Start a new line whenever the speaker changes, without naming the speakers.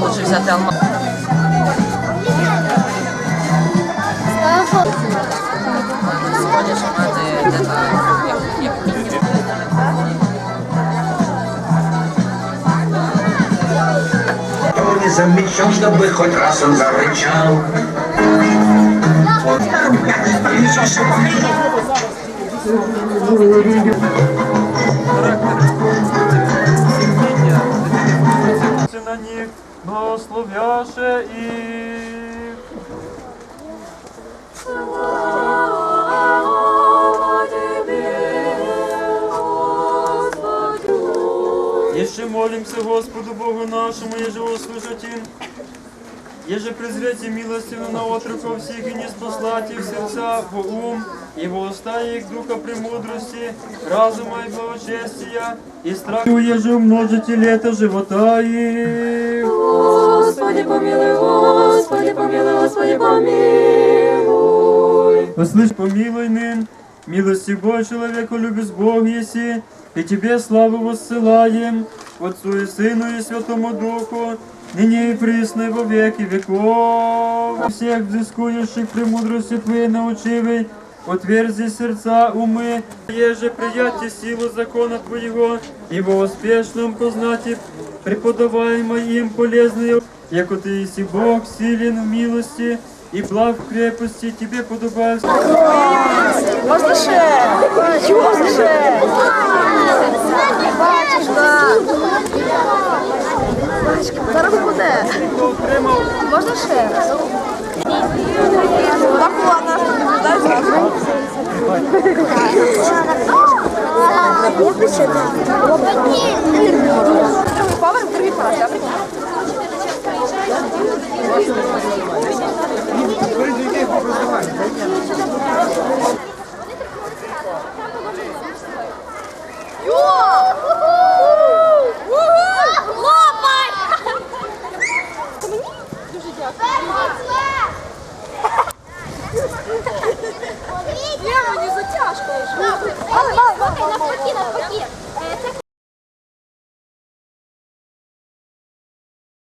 Лучше взяти алма. Сходиш, а ти де як, мінімум.
Не замечал, чтобы хоть раз он зарычал?
Ти благословяше їх. Еще молимся Господу Богу нашему, еже услышать им, еже презрете милостивно на отроков всех и не спаслать их сердца во ум, и во уста их духа премудрости, разума и благочестия, и страха, еже умножите лето живота их.
Господи, помилуй, Господи, помилуй, Господи, помилуй.
Послышь, помилуй нын, милости Божий человеку любит Бог еси, и Тебе славу воссылаем, Отцу и Сыну и Святому Духу, ныне и присно и во веки веков. Всех взыскующих премудрости Твоей научивай, отверзи сердца, умы, еже приятие силу закона Твоего, и во успешном познати преподаваемо им полезные, яко Ты еси Бог, силен в милости, и благ в крепости Тебе подобает.
Можна ще? Можна ще? Зараз буде. Можна ще? Так, ладно, дай зразу. なさっきの時、えー、さっき